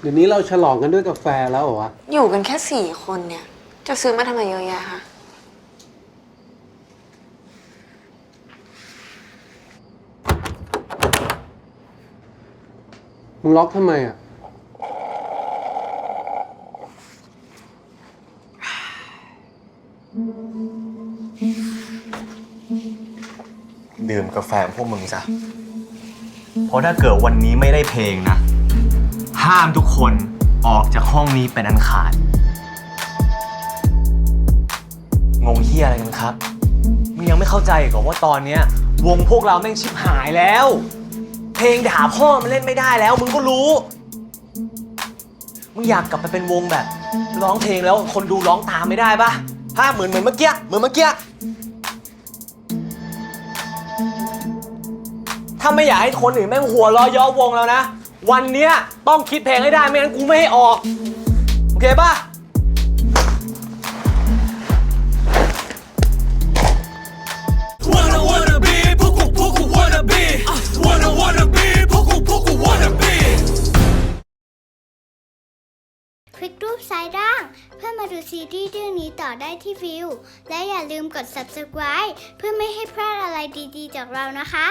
เดี๋ยวนี้เราฉลองกันด้วยกาแฟแล้วเหรอวะ อยู่กันแค่สี่คนเนี่ย จะซื้อมาทำไมเยอะแยะคะมึงล็อกทำไมอะ ดื่มกาแฟพวกมึงซะเพราะถ้าเกิดวันนี้ไม่ได้เพลงนะ ห้ามทุกคนออกจากห้องนี้เป็นอันขาด งงเฮียอะไรกันครับ มึงยังไม่เข้าใจก่อนว่าตอนเนี้ยวงพวกเราแม่งชิบหายแล้ว เพลงด่าพ่อมันเล่นไม่ได้แล้ว มึงก็รู้ มึงอยากกลับไปเป็นวงแบบ ร้องเพลงแล้วคนดูร้องตามไม่ได้ปะถ้าเหมือนเหมือนเมื่อกี้เหมือนเมื่อกี้ถ้าไม่อยากให้คนอื่นแม่งหัวรอย้อวงแล้วนะ วันเนี้ยต้องคิดเพลงให้ได้ไม่งั้นกูไม่ให้ออก โอเคป่ะ Wanna wanna be, puku puku wanna be. Wanna wanna be, puku puku wanna be. คลิกรูปซ้ายล่าง เพื่อมาดูซีรีส์เรื่องนี้ต่อได้ที่วิว และอย่าลืมกด subscribe เพื่อไม่ให้พลาดอะไรดีๆ จากเรานะคะ